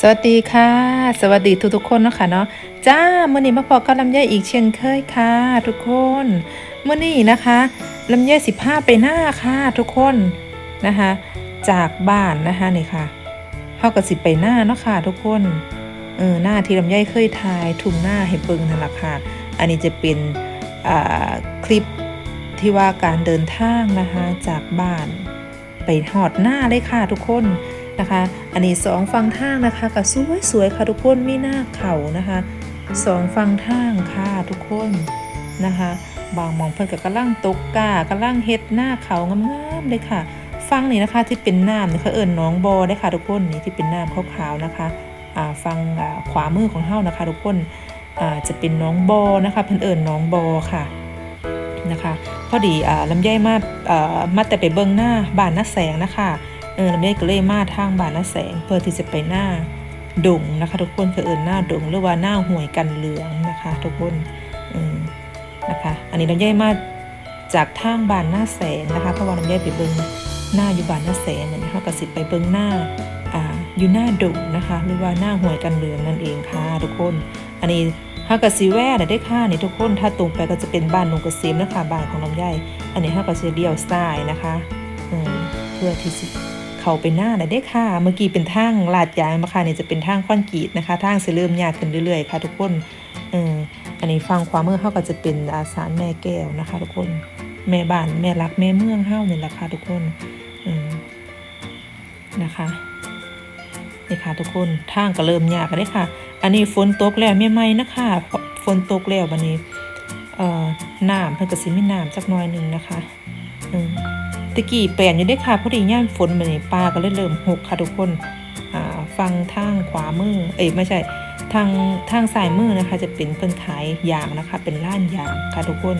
สวัสดีค่ะ สวัสดีทุกทุกๆคนเนาะค่ะเนาะจ้ามื่อนี้มาพอกับลำไยอีกเช่นเคยค่ะ ทุกคนเมื่อนี้นะคะลำไยสิบห้าไปหน้าค่ะทุกคนนะคะ จากบ้านนะคะนี่ค่ะเขากับสิบไปหน้าเนาะค่ะ ทุกคนเออหน้าที่ลำไยเคยถ่ายทุ่งหน้าให้เปิงนั่นแหละค่ะ อันนี้จะเป็นอ่าคลิปที่ว่าการเดินทางนะคะจากบ้าน ไปหอดหน้าเลยค่ะทุกคน นะคะ อันนี้สองฟังทางนะคะก็สวยสวยๆค่ะทุกคนมีหน้าเขานะคะสองฟังทางค่ะทุกคนนะคะ บางมองเพิ่นกับกระลังตกกากระลังเฮ็ดหน้าเขางามๆเลยค่ะ ฟังนี่นะคะที่เป็นน้ำนี่เขาเอิญน้องบอได้ค่ะทุกคนนี่ที่เป็นน้ำขาวๆนะคะอ่าฟังขวามือของเฮานะคะ ทุกคนอ่าจะเป็นน้องบอนะคะเพิ่นเอิญน้องบอค่ะนะคะพอดีอ่าลำไยมาอ่ามาแต่ไปเบิงหน้าบานหน้าแสงนะคะ เออลำไยก็เลยมาทางบานน้าแสงเพื่อที่จะไปหน้าดงนะคะ ทุกคนคือเอินหน้าดงหรือว่าหน้าห่วยกันเหลืองนะคะ ทุกคนอืมนะคะ อันนี้ลำไยมาจากทางบานหน้าแสงนะคะเพราะว่าลำไยไปเบิ่งหน้าอยู่บานหน้าแสงเนี่ยเขาก็สิไปเบิ่งหน้าอ่าอยู่หน้าดงนะคะ หรือว่าหน้าห่วยกันเหลืองนั่นเองค่ะทุกคน อันนี้ฮากาซีแว่ได้ค่านี่ทุกคนถ้าตรงไปก็จะเป็นบ้านนงเกษมนะคะบ้านของลำไยอันนี้ฮากาซีเดียวสไตล์นะคะอืมเพื่อที่ เขาไปหน้าน่ะได้ค่าเมื่อกี้เป็นทางลาดยางมาค่ะนี่ยจะเป็นทางคอนกรีตนะคะทางสิเริ่มยากขึ้นเรื่อยๆค่ะ ทุกคนเอออันนี้ฟังความเมื่อเฮาก็จะเป็นอาสารแม่แก้วนะคะ ทุกคนแม่บ้านแม่รักแม่เมืองเฮาเนี่แหละค่ะทุกคนอืมนะคะนี่ค่ะทุกคนทางก็เริ่มยากกันได้ค่ะ อันนี้ฝนตกแล้วไม่ไหมนะคะฝนตกแล้ววันนี้เอ่อน้ำเพิ่นก็สิมีน้ำจักหน่อยหนึ่งนะคะอืม ตะกี้แปลนอยู่ได้อค่ะพอดีย่ามฝนมานี่ปลาก็เลยเริ่มหกค่ะทุกคนฟังทางขวามือ เอ้ยไม่ใช่ทางทางซ้ายมือนะคะ จะเป็นเพิ่นขายยางนะคะ เป็นร้านยางค่ะทุกคน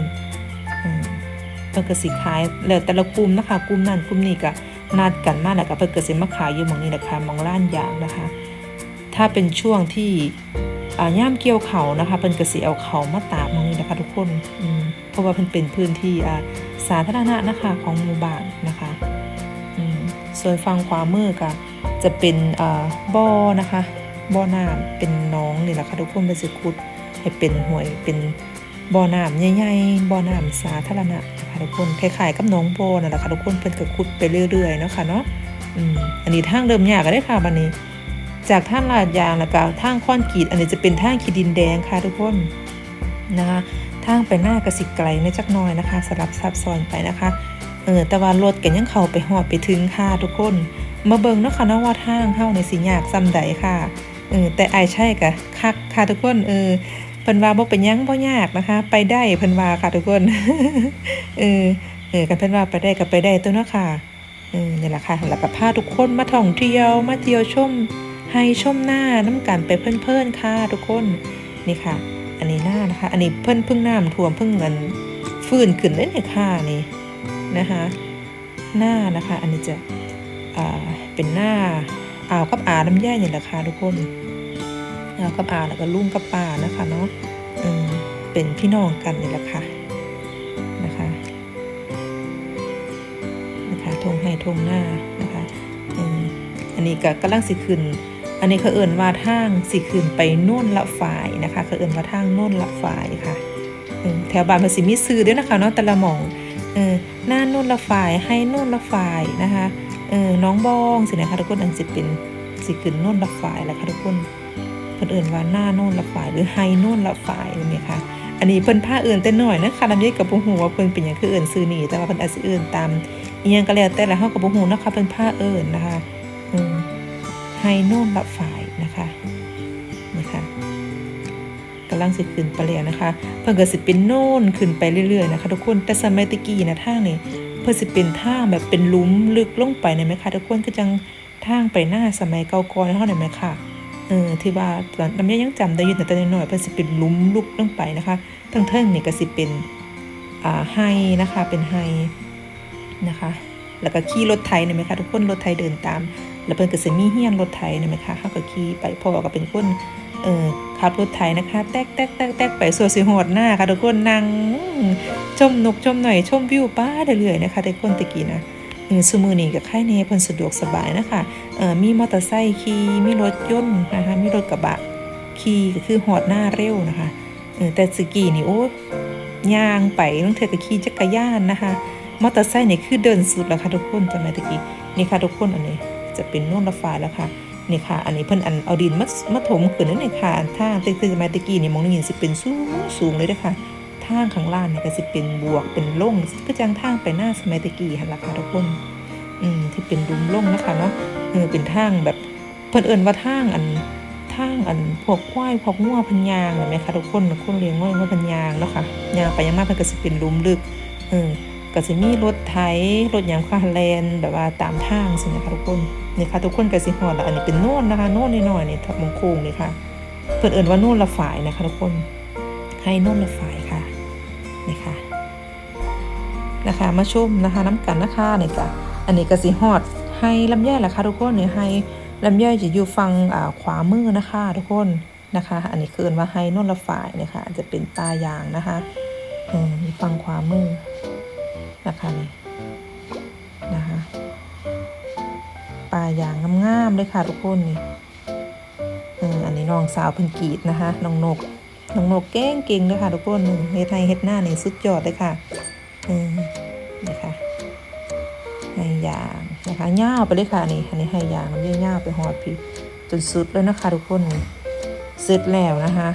เพิ่นก็สิขายแล้วแต่ละกลุ่มนะคะกลุ่มนั้นกลุ่มนี้ก็นัดกันมาแล้วก็เพิ่นก็สิมาขายอยู่หมองนี้นะคะหมองร้านยางนะคะ ถ้าเป็นช่วงที่ย่ามเกี่ยวเขานะคะเพิ่นก็สิเอาเขามาตากตรงนี้นะคะ ทุกคนอืม เพราะว่าเพิ่นเป็นพื้นที่สาธารณะนะคะของหมู่บ้านนะคะส่วนฝั่งขวามือก็จะเป็นบ่อนะคะบ่อน้ำเป็นน้องนี่แหละค่ะทุกคนเป็นสิขุดให้เป็นห้วยเป็นบ่อน้ำใหญ่ๆบ่อน้ำสาธารณะนะคะทุกคนคล้ายๆกับน้องโบนั่นแหละค่ะทุกคนเพิ่นก็ขุดไปเรื่อยๆเนาะค่ะเนาะอันนี้ทางเริ่มยากก็ได้ค่ะบัดนี้ จากทางลาดยางแล้วก็ทางคอนกรีตอันนี้จะเป็นทางขีดินแดงค่ะทุกคนนะคะ ทางไปหน้ากระสิไกลในจักน้อยนะคะสลับซับซ้อนไปนะคะเออแต่ว่ารถกันยังเข้าไปหอดไปถึงค่ะทุกคน มาเบิ่งเนาะค่ะนะว่าทางเฮาในสิยากซ้ำใดค่ะเออแต่อายใช่กะคักค่ะทุกคนเออเพิ่นว่าบ่เป็นยังบ่ยากนะคะ ไปได้เพิ่นว่าค่ะทุกคนเออเออกันเพิ่นว่าไปได้ก็ไปได้ตัวเนาะค่ะเออนี่แหละค่ะแล้วก็พาทุกคนมาท่องเที่ยวมาเที่ยวชมให้ชมหน้าน้ำกันไปเพื่อนๆค่ะทุกคนนี่ค่ะ อันนี้หน้านะคะ อันนี้เพิ่นเพิ่งน้ำท่วมเพิ่งเงินฟื้นขึ้นได้เนี่ยค่ะนี่นะคะ หน้านะคะ อันนี้จะอ่าเป็นหน้าอ่าวกับอาน้ำแย่นี่แหละค่ะทุกคนอ่าวกับอาแล้วก็ลุงกับป่านะคะเนาะอืมเป็นพี่น้องกันนี่แหละค่ะนะคะนะคะทงให้ทงหน้านะคะอืมอันนี้ก็กำลังสิขึ้น อันนี้เขาเอิ่นว่าทางสิขึ้นไปโน่นละฝ่ายนะคะเขาเอิ่นว่าทางโน่นละฝ่ายค่ะแถวบ้านมันสิมีซื้อด้วยนะคะเนาะแต่ละหม่องเออหน้าโน่นละฝ่ายให้โน่นละฝ่ายนะคะเออน้องบองสินะคะทุกคนอันสิเป็นสิขึ้นโน่นละฝ่ายแหละค่ะทุกคนเพิ่นเอิ่นว่าหน้าโน่นละฝ่ายหรือไฮโน่นละฝ่ายนั่ค่ะอันนี้เพิ่นผ้าเอิ่นแต่น้อยนะคะลำเยกับบ่ฮู้ว่าเพิ่นเป็นหยังคือเอิ่นซื้อนี่แต่ว่าเพิ่นอาจสิเอิ่นตามอียังก็แล้วแต่ละเฮาก็บ่ฮู้นะคะเพิ่นผ้าเอิ่นนะคะ ให้น่นละฝ่ายนะคะนะคะกำลังสิขึ้นไปแล้วนะคะ เพิ่นก็สิเป็นโน่นขึ้นไปเรื่อยๆนะคะทุกคนแต่สมัยตะกี้นะทางนี้เพิ่นสิเป็นทางแบบเป็นลุมลึกลงไปเนยไหมคะทุกคนก็จังทางไปหน้าสมัยเก่าก่อนเท่านั้นไหมคะเออที่ว่าตอนน้ำยยังจำได้อยู่แต่ตอนน้อยเพิ่นสิเป็นลุมลึกลงไปนะคะทั้งเทิงนี่ก็สิเป็นอ่าไฮนะคะเป็นไฮนะคะแล้วก็ขี่รถไถเนยไหมคะทุกคนรถไถเดินตาม แล้วเพิ่นก็สิมีเฮียนรถไถนี่ไหมคะเขาก็ขี่ไปพ่อก็เป็นคนเอ่อขับรถไถนะคะแตกแตกแตกแตกไปสัวสิหอดหน้าค่ะทุกคนนั่งชมนกชมหน่อยชมวิวป้าเรื่อยๆนะคะทุกคนตะกี้นะเออซุมือนี้กับค่ายเนเพิ่นสะดวกสบายนะคะเอ่อมีมอเตอร์ไซค์ขี่มีรถยนต์นะคะมีรถกระบะขี่ก็คือหอดหน้าเร็วนะคะเออแต่สกี้นี่โอ้ย่างไปต้องเธอก็ขี่จักรยานนะคะมอเตอร์ไซค์นี่คือเดินสุดแล้วค่ะทุกคนจำได้ตะกี้นี่ค่ะทุกคนอันนี้ จะเป็นนุ่นละฟ้าแล้วค่ะนี่ค่ะ อันนี้เพิ่นอันเอาดินมามาถมขึ้นนั่นเองค่ะทางตึกๆมาตะกี้นี่มองนี่สิเป็นสูงสูงเลยด้อค่ะทางข้างล่างเนี่ยก็สิเป็นบวกเป็นล่งก็จังทางไปหน้าสมัยตะกี้หันละค่ะทุกคนอืมที่เป็นดุมล่งนะคะเนาะเออเป็นทางแบบเพิ่นเอิ้นว่าทางอันทางอันพวกควายพวกงัวพันยางเห็นไหมคะทุกคนคนเลี้ยงงัวงัวพันยางเนาะค่ะยางไปยางมาเพิ่นก็สิเป็นลุมลึกเออ ก็สิมีรถไถรถยังคาแลนแบบว่าตามทางสินะคะทุกคนนี่ค่ะทุกคนก็สิฮอดแล้วอันนี้เป็นโน่นนะคะโน่นน้อยนี่ทับมงคงนี่ค่ะเพิ่นเอิ้นว่าโน่นละฝายนะคะทุกคนให้โน่นละฝายค่ะนี่ค่ะนะคะมาชมนะคะน้ำกันนะคะนี่จ้ะอันนี้ก็สิฮอดให้ลำไยแหละค่ะทุกคนนี่ให้ลำไยจะอยู่ฝั่งขวามือนะคะ ทุกคนนะคะ อันนี้คือว่าให้นนละฝ่ายนะคะจะเป็นตายางนะคะอืมฝั่งขวามือ นะคะนี่นะคะปลายางงามๆเลยค่ะทุกคนนี่อออันนี้น้องสาวเพิ่นกีดนะคะน้องนกน้องนกเก่งเก่งเลยค่ะทุกคนหนึ่งเฮ็ดไทยเฮ็ดหน้านี่สุดยอดเลยค่ะเออนะคะให้ยางนะคะย่าไปเลยค่ะนี่อันนี้ให้ยางน้ำย่าไปหอดพี่จนสุดเลยนะคะทุกคนเสร็จแล้วนะคะ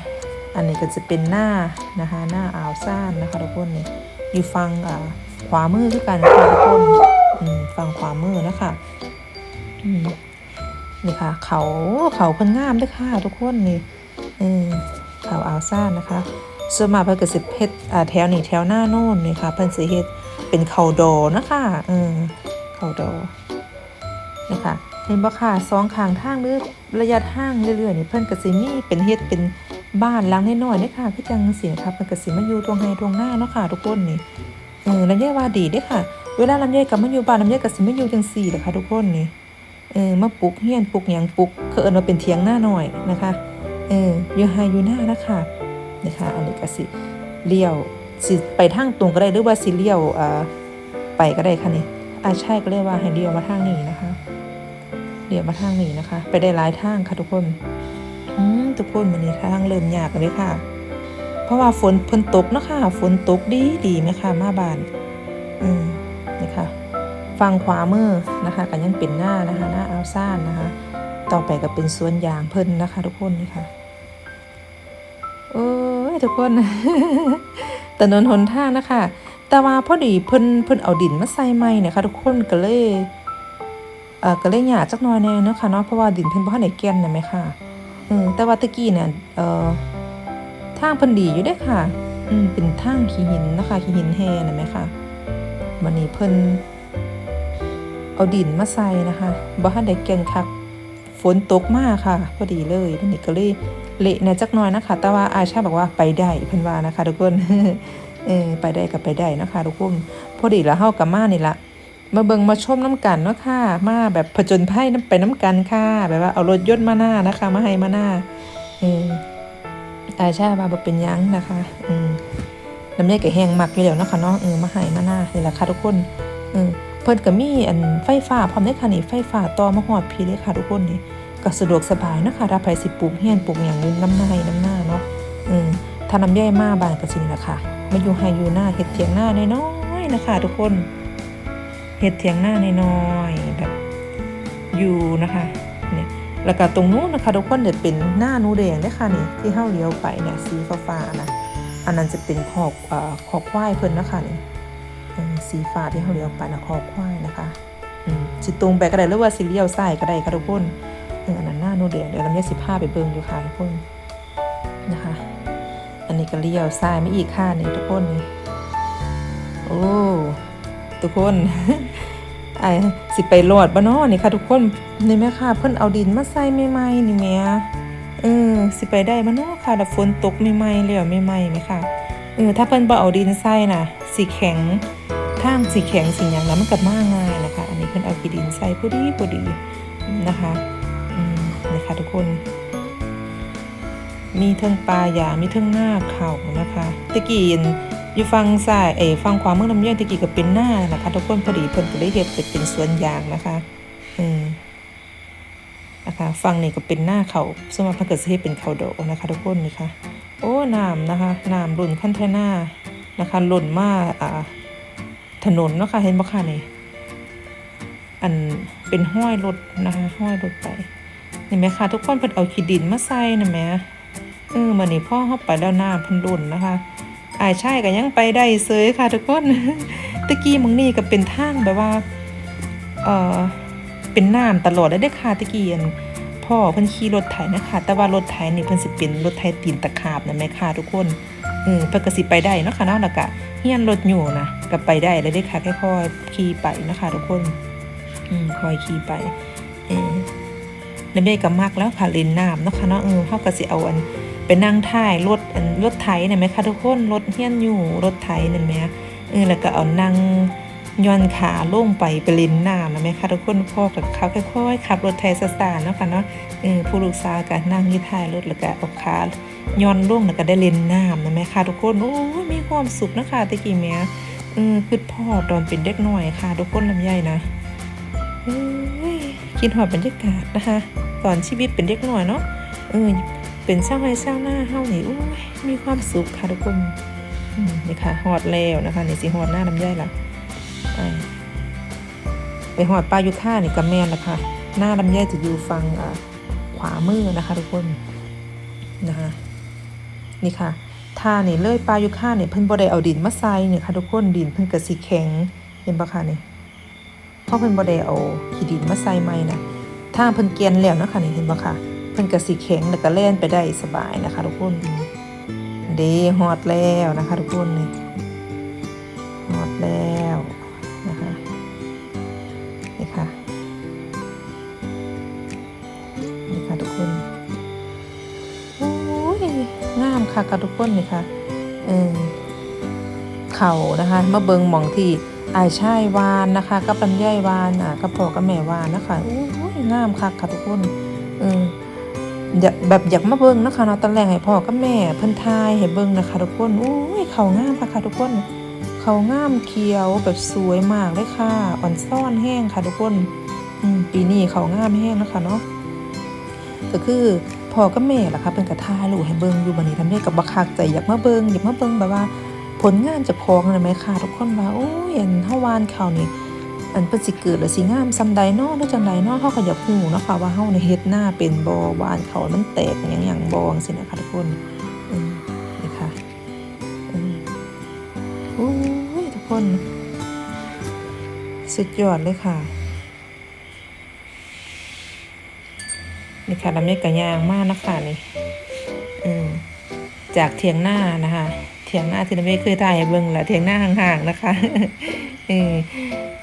อันนี้ก็จะเป็นหน้านะคะหน้าอ่าวซ่านนะคะทุกคนนี่อยู่ฟังอ่า ขวามือคือกันค่ะทุกคนฟังขวามือนะคะนี่ค่ะ เขาเขาเพิ่นงามด้วยค่ะ ทุกคนนี่เออเขาอาวซ่านนะคะส่วนมากเพิ่นก็สิเฮ็ดแถวนี้แถวหน้าโน่นนี่ค่ะเพิ่นสิเฮ็ดเป็นเขาดอนะคะเออเขาดอนะคะเห็นบ่ค่ะสองข้างทางหรือระยะทางเรื่อยๆนี่เพิ่นก็สิมีเป็นเฮ็ดเป็นบ้านหลังน้อยๆเด้อค่ะคือจังซี่นะคะเพิ่นก็สิมาอยู่ตรงไห้ตรงหน้าเนาะค่ะ ทุกคนนี่ ออลำไยว่าดีด้ค่ะ เวลาลำไยกับมาอยู่บ้านลำไยก็สิมาอยู่จังซี่แหละค่ะทุกคนนี่เออมาปลูกเฮียนปลูกหยังปลูกเขาเอิ้นว่าเป็นเถียงหน้าหน้อยนะคะเอออยู่ไฮอยู่หน้านะคะนะคะอันนี้ก็สิเลี้ยวสิไปทางตรงก็ได้หรือว่าสิเลี้ยวอ่าไปก็ได้ค่ะนี่อาใช่ก็เรียกว่าให้เลี้ยวมาทางนี้นะคะเลี้ยวมาทางนี้นะคะ ไปได้หลายทางค่ะทุกคนอืมทุกคนวันนี้ทางเริ่มยากเลยค่ะ เพราะว่าฝนเพิ่นตกเนาะคะฝนตกดีดีไหมคะมาบานอืมนี่ค่ะฝั่งขวามือนะคะก็ยังเป็นหน้านะคะ หน้าอาวซ่านนะคะ ต่อไปก็เป็นสวนยางเพิ่นนะคะ ทุกคนนี่ค่ะโอ้ยทุกคนถนนหนทางนะคะ แต่ว่าพอดีเพิ่นเพิ่นเอาดินมาใส่ใหม่เนี่ยค่ะทุกคนก็เลยเอ่อก็เลยยาจักหน่อยแน่เนาะค่ะเนาะเพราะว่าดินเพิ่นบ่ทันได้แก่นนะแม่ค่ะเออแต่ว่าตะกี้เนี่ยเอ่อ ทางเพิ่นดีอยู่เด้อค่ะ อืมเป็นทางขี้หินนะคะขี้หินแห่นะแม่ค่ะวันนี้เพิ่นเอาดินมาใส่นะคะบ่ทันได้แก่นคักฝนตกมากค่ะ พอดีเลยวันนี้ก็เลยเละแหน่จักหน่อยนะคะ แต่ว่าอาชาบอกว่าไปได้เพิ่นว่านะคะทุกคนเออไปได้ก็ไปได้นะคะทุกคนพอดีแล้วเฮากับมานี่ละมาเบิ่งมาชมน้ำกันเนาะค่ะ มาแบบผจญภัยน้ำไปน้ำกันค่ะ แบบว่าเอารถยนต์มาหน้านะคะ มาให้มาหน้าเออ อาชาว่าบเป็นยังนะคะอืมน้ำเนี่ยก็แห้งมักอยู่แล้วเนาะคะเนาะเออมาให้มาหน้านี่แหละค่ะทุกคนเออเพิ่นก็มีอันไฟฟ้าพร้อมได้ค่ะนี่ไฟฟ้าต่อมาฮอดพีเลยค่ะทุกคนนี่ก็สะดวกสบายนะคะถ้าไผสิปลูกเฮียนปลูกหยังน้ำหน้าให้น้ำหน้าเนาะอืมถ้าน้ำย่อยมาบานก็สินี่ล่ะค่ะมาอยู่ให้อยู่หน้าเฮ็ดเถียงหน้าน้อยๆนะคะ ทุกคนเฮ็ดเถียงหน้าน้อยๆแบบอยู่นะคะ แล้วก็ตรงนู้นนะคะทุกคนเดี๋ยวเป็นหน้านูแดงเด้ค่ะนี่ที่เฮาเลี้ยวไปเนี่ยสีฟ้าๆนะอันนั้นจะเป็นขอกเอ่อขอกควายเพิ่นนะคะนี่สีฟ้าที่เขาเลี้ยวไปนะคอควายนะคะอืมสิตรงไปก็ได้หรือว่าสิเลี้ยวซ้ายก็ได้ค่ะทุกคนอันนั้นหน้าโนเดียเดี๋ยวเราเนี่ยสิพาไปเบิ่งอยู่ค่ะทุกคนนะคะ อันนี้ก็เลี้ยวซ้ายไม่อีกค่ะนี่ทุกคนนี่โอ้ทุกคน ไอ้สิไปรอดบ่เนาะนี่ค่ะทุกคนนี่แม่ค่ะ เพิ่นเอาดินมาใส่ใหม่ๆนี่แม่เออสิไปได้บ่เนาะค่ะแล้วฝนตกใหม่ๆแล้วใหม่ๆไหมค่ะเออถ้าเพิ่นบ่เอาดินใส่น่ะสีแข็งทางสีแข็งสีหยังแล้วมันก็มาง่ายนะคะ อันนี้เพิ่นเอาขี้ดินใส่พอดีพอดีนะคะอืมนี่ค่ะทุกคน มีเทิงปลายามีเทิงหน้าเขานะคะตะกี้เห็น อยู่ฟังซ้ายเอยฟังขวามือลำไยตะกี้ก็เป็นหน้านะคะทุกคนพอดีเพิ่นก็เลยเฮ็ดเป็นสวนยางนะคะอืมนะคะฟังนี่ก็เป็นหน้าเขาสมมติเพิ่นก็สิเฮ็ดเป็นเขาดอกนะคะทุกคนนี่ค่ะโอ้น้ำนะคะน้ำหล่นคันเทน่านะคะหล่นมาอ่าถนนเนาะค่ะเห็นบ่ค่ะนี่อันเป็นห้อยรถนะคะห้อยรถไปเห็นไหมคะทุกคนเพิ่นเอาขี้ดินมาใส่นะแม่เออมื้อนี้พ่อเฮาไปแล้วน้ำเพิ่นหล่นนะคะ อายชายก็ยังไปได้เซยค่ะทุกคนตะกี้มึงนี่ก็เป็นทางแบบว่าเออเป็นน้ำตลอดได้เด้ค่ะตะกี้อันพ่อเพิ่นขี่รถไถนะคะ แต่ว่ารถไถนี่เพิ่นสิเป็นรถไถตีนตะขาบนะแม่ค่ะทุกคนเออเพิ่นก็สิไปได้เนาะค่ะเนาะแล้วก็เฮียนรถอยู่นะก็ไปได้เลยเด้ค่ะค่อยขี่ไปนะคะทุกคนอืมคอยขี่ไปเออแล้วแม่ก็มักแล้วค่ะเล่นน้ำเนาะค่ะเนาะเออเฮาก็สิเอาอัน ไปนั่งท้ายรถรถไถเนี่ยไหมคะทุกคนรถเฮียนอยู่รถไถเนี่ยไหมเออแล้วก็เอานั่งย้อนขาลงไปไปเล่นน้ำนะไหมคะทุกคนพ่อกับเขาค่อยๆขับรถไถสตาร์เนาะค่ะเนาะเออผู้ลูกสาวก็นั่งยู่ท้ายรถแล้วก็เอาขาย้อนลงแล้วก็ได้เล่นน้ำนะไหมคะทุกคนโอ้ยมีความสุขนะคะตะกี้แม่เออคือพ่อตอนเป็นเด็กหน้อยค่ะ ทุกคนลำไยนะเอ้ยคิดหอดบรรยากาศนะคะ ตอนชีวิตเป็นเด็กหน่อยเนาะเออ เป็นเศร้าไห้เศร้าหน้าเฮานี่โอ้ยมีความสุขค่ะทุกคนนี่ค่ะหอดแล้วนะคะนี่สิหอดหน้าลำไยล่ะอ่าไปหอดปลายุค่านี่กับแม่นละค่ะ หน้าลำไยจะอยู่ฝั่งขวามือนะคะ ทุกคนนะคะนี่ค่ะท่านี่เลยปลายุค่าเนี่ยเพิ่นบ่ได้เอาดินมาใส่เนี่ยค่ะทุกคนดินเพิ่นก็สิแข็งเห็นปะคะนี่เพราะเพิ่นบ่ได้เอาขี้ดินมาใส่ใหม่นะถ้าเพิ่นเกียนแล้วนะคะนี่เห็นบ่ค่ะ เพิ่นก็สิแข็งแล้วก็แล่นไปได้สบายนะคะ ทุกคนเดฮอดแล้วนะคะ ทุกคนนี่ฮอดแล้วนะคะนี่ค่ะนี่ค่ะทุกคนโอ้ยงามค่ะค่ะทุกคนนี่ค่ะเออเข่านะคะมาเบิงหมองที่อายชายวานนะคะกับลำไยวานอะกับพ่อกับแม่วานนะคะโอ้ยงามคักค่ะทุกคนเออ แบบอยากมาเบิ่งนะคะเนาะตอนแรกให้พ่อกับแม่เพิ่นทายให้เบิ่งนะคะทุกคนโอ้ยเขางามค่ะค่ะทุกคนเขางามเขียวแบบสวยมากเลยค่ะอ่อนซ่อนแห้งค่ะทุกคนอืปีนี้เขางามแห้งนะคะเนาะก็คือพ่อกับแม่ล่ะค่ะเพิ่นก็ทายลูกให้เบิ่งอยู่บัดนี้ทำได้กับบักคักใจอยากมาเบิ่งอยากมาเบิ่งแบบว่า ผลงานจากของเลยไหมค่ะทุกคนว่าโอ้ยอันเฮาวานเขานี่ อันเป็นสิเกิดหรือสิงามซำใดเนาะหรือจังใดเนาะเฮาก็อยากฮู้เนาะค่ะว่าเฮาในเฮ็ดหน้าเป็นบ่วานเขามันแตกหยังหยังบ่จังซี่นะคะทุกคนนี่ค่ะอืมโอ้ยทุกคน สุดยอดเลยค่ะนี่ค่ะลำไยกระยางมากนะคะนี่อืมจากเทียงหน้านะคะ เถียงหน้าที่เราไม่เคยถ่ายเบิ่งหละเถียงหน้าห่างๆนะคะเออ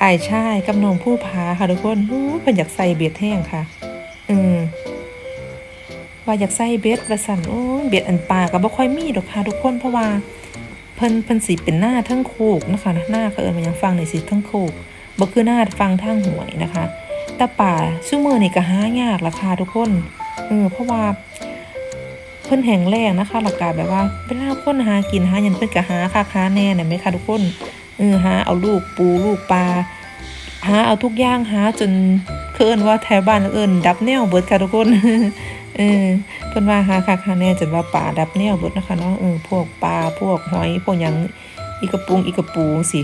ไอ้ายชายกับน้องผู้พาค่ะทุกคนอู้เพิ่นอยากใส่เบ็ดแห้งค่ะเออว่าอยากใส่เบ็ดประสันโอ้ยเบ็ดอันปลาก็บ่ค่อยมีดอกค่ะทุกคนเพราะว่าเพิ่นเพิ่นสิเป็นหน้าทั้งโคกนะคะหน้าเขาเอิ้นว่าหยังฟังในสิทั้งโคกบ่คือหน้าฟังทางหวยนะคะแต่ป่าซุมื้อนี่ก็หายากราคาทุกคนเออเพราะว่า เพิ่นแห้งแล้งนะคะหลักการแบบว่าเวลาคนหากินหาหยังเพิ่นก็หาค่าค้าแน่น่ะไหมคะทุกคนเออหาเอาลูกปูลูกปลาหาเอาทุกอย่างหาจนเอิ้นว่าแถวบ้านเอินดับแนวเบิดค่ะทุกคนเออเพิ่นว่าหาค่าค้าแน่จนว่าป่าดับแนวเบิดนะคะเนาะเออพวกปลาพวกหอยพวกหยังอีกระปุงอีกระปูสิ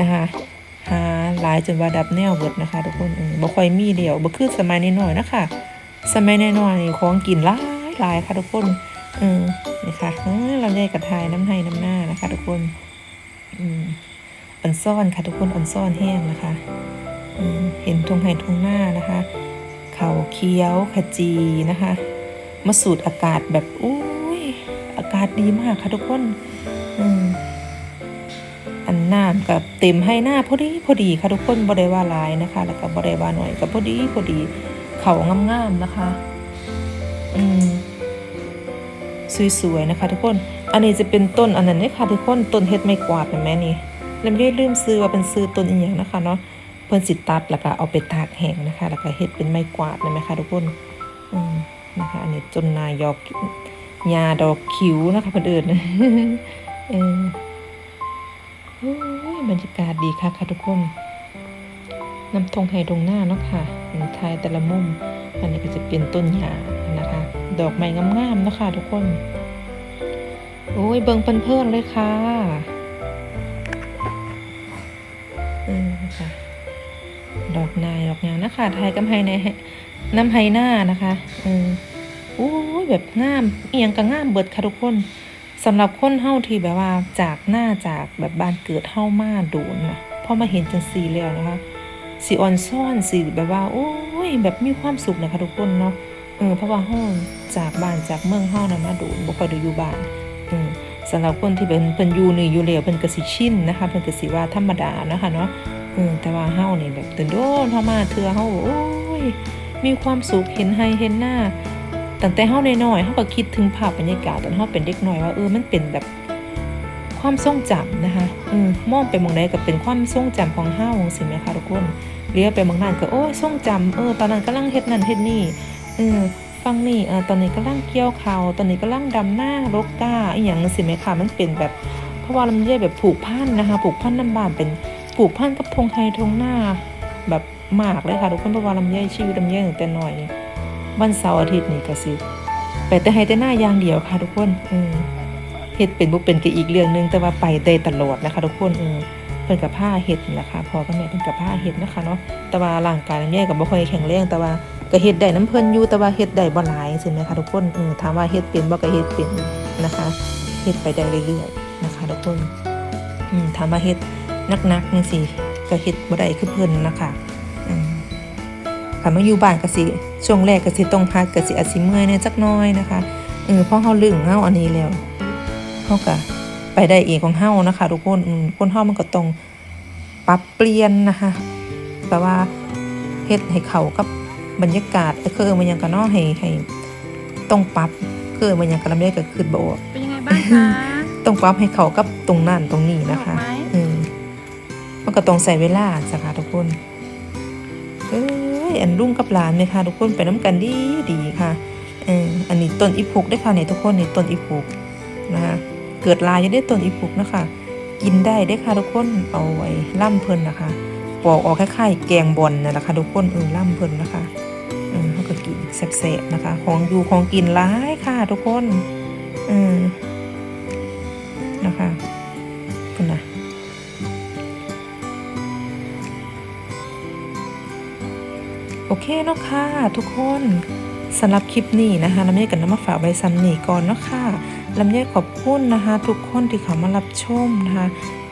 นะคะหาหลายจนว่าดับแนวเบิดนะคะ ทุกคนเออบ่ค่อยมีเดียวบ่คือสมัยน้อยๆนะคะสมัยน้อยๆนี่ของกินหลาย หลายค่ะทุกคนเออนี่ค่ะเออเราได้กระทายน้ำให้น้ำหน้านะคะ ทุกคนอืมอันซ่อนค่ะทุกคนอันซ่อนแห้งนะคะอืมเห็นทงไห่ทงหน้านะคะเขาเคี้ยวขจีนะคะ มาสูดอากาศแบบอุ้ยอากาศดีมากค่ะทุกคนอืมอันน้ำกับเต็มให้หน้าพอดีพอดีค่ะทุกคนบ่ได้ว่าลายนะคะ แล้วก็บ่ได้ว่าหน่อยก็พอดีพอดีเขางามๆนะคะ อืม สวยๆนะคะทุกคน อันนี้จะเป็นต้นอันนั้นนี่ค่ะทุกคนต้นเฮ็ดไม่กวาดเห็นไหมนี่ลำไยลืมซื้อว่าเป็นซื้อต้นอีหยังนะคะเนาะเพิ่นสิตัดแล้วก็เอาไปตากแห้งนะคะ แล้วก็เฮ็ดเป็นไม้กวาดเห็นไหมคะทุกคนอืมนะคะอันนี้ต้นนายอกยาดอกคิ้วนะคะเพิ่อนเอิ้นเออบรรยากาศดีค่ะค่ะทุกคนน้ำทงไฮดงหน้าเนาะค่ะเป็นทายแต่ละมุม อันนี้ก็จะเป็นต้นหญ้า ดอกไม้งามๆนะคะทุกคน โอ้ยเบิ่งเพิ่นๆเลยค่ะเออค่ะ ดอกนายดอกงามนะคะไทยกำไฮในน้ำไฮหน้านะคะเออโอ้ยแบบงามเอียงก็งามเบิดค่ะทุกคนสำหรับคนเฮาที่แบบว่าจากหน้าจากแบบบ้านเกิดเฮามาโดนนะพอมาเห็นจังสีแล้วนะคะสีอ่อนซ่อนสีแบบว่า โอ้ยแบบมีความสุขนะคะทุกคนเนาะ เออเพราะว่าเฮาจากบ้านจากเมืองเฮานะมาดนบ่ค่อยได้อยู่บ้านเออสำหรับคนที่เป็นเพิ่นอยู่นี่อยู่แล้วเพิ่นก็สิชินนะคะเพิ่นก็สิว่าธรรมดานะคะเนาะเออแต่ว่าเฮานี่แบบตื่นโดนเฮามาเทื่อเฮาโอ้ยมีความสุขเห็นให้เห็นหน้าตั้งแต่เฮาน้อยๆเฮาก็คิดถึงภาพบรรยากาศตอนเฮาเป็นเด็กน้อยว่าเออมันเป็นแบบความทรงจำนะคะออมมองไปมองใดก็เป็นความทรงจำของเฮาจังซี่แมคะทุกคนเลี้ยไปมองนั้นก็โอ้ยทรงจำเออตอนนั้นกำลังเฮ็ดนั่นเฮ็ดนี่ เออฟังนี่เออตอนนี้กำลังเกี่ยวเขาตอนนี้กำลังดำหน้ารกก้าอีหยังจังซี่แหมคะมันเป็นแบบเพราะว่าลำไยแบบผูกพันนะคะผูกพันน้ำบานเป็นผูกพันกับธงไทยธงหน้า แบบมากเลยค่ะทุกคนเพราะว่าลำไยชีวิตลำไยตั้งแต่หน้อยวันเสาร์อาทิตย์นี่ก็สิไปแต่ให้แต่หน้าอย่างเดียวค่ะทุกคนเออเฮ็ดเป็นบ่เป็นก็อีกเรื่องหนึงแต่ว่าไปได้ตลอดนะคะทุกคนเออเพิ่นกับผ้าเฮ็ดนี่แหละค่ะพอกับแม่เพิ่นกับผ้าเฮ็ดนะคะเนาะแต่ว่าร่างกายลำไยก็บ่ค่อยแข็งแรงแต่ว่า ก็เฮ็ดได้น้ำเพลินอยู่แต่ว่าเฮ็ดได้บ่หลายใช่ไหมคะทุกคนเออถามว่าเฮ็ดเป็นบ่ก็เฮ็ดเป็นนะคะเฮ็ดไปได้เรื่อยๆนะคะทุกคนอืมถามว่าเฮ็ดนักๆจังซี่ก็เฮ็ดบ่ได้คือเพิ่นนะคะอืมคันมาอยู่บ้านก็สิช่วงแรกก็สิต้องพักก็สิอาจสิเมื่อยแน่จักน้อยนะคะเออพอเฮาลึงเฮาอันนี้แล้วเฮาก็ไปได้เองของเฮานะคะทุกคนอืมคนเฮามันก็ต้องปรับเปลี่ยนนะคะแปลว่าเฮ็ดให้เข้ากับ บรรยากาศเออคือมันหยังก็เนาะให้ให้ต้องปรับคือมันหยังก็ลำไยก็คือบ่ออกเป็นยังไงบ้างคะต้องปรับให้เขากับตรงนั้นตรงนี้นะคะออกไหมอืมมันก็ต้องใส่เวลาจ้ะค่ะทุกคนเอ้ยอันรุ่งกับหลานเนี่ยค่ะ ทุกคนไปน้ำกันดีดีค่ะเอออันนี้ต้นอีพุกได้อค่ะเนี่ยทุกคนนี่ต้นอีพุกนะคะเกิดลายยังได้ต้นอีพุกนะคะ กินได้ได้อค่ะทุกคนเอาไว้ล่ำเพิ่นนะคะ ปอกออกคล้ายๆแกงบอลนั่นแหละค่ะทุกคนเออล่ำเพิ่นนะคะเออเขาก็กินแซ่บๆนะคะ ของอยู่ของกินร้ายค่ะทุกคนเออนะคะคุณนะโอเคเนาะค่ะทุกคนสำหรับคลิปนี้นะคะลำไยกับน้ำมาฝากไว้ซ้ำนี่ก่อนเนาะค่ะลำไยขอบคุณนะคะ ทุกคนที่เขามารับชมนะคะ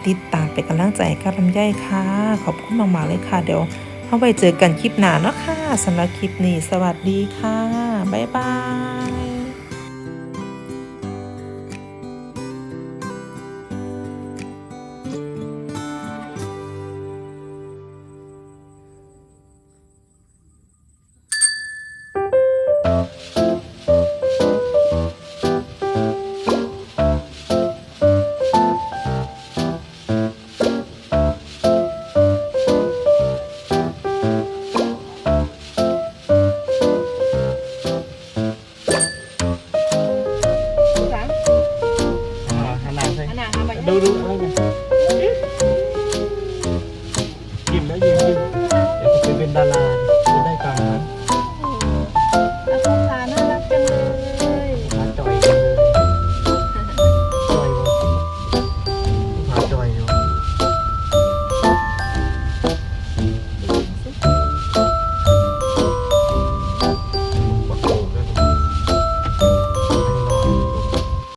ติดตามเป็นกำลังใจกับลำไยค่ะ ขอบคุณมากๆเลยค่ะ เดี๋ยวเอาไปเจอกันคลิปหน้าเนาะค่ะสำหรับคลิปนี้ สวัสดีค่ะ บ๊ายบาย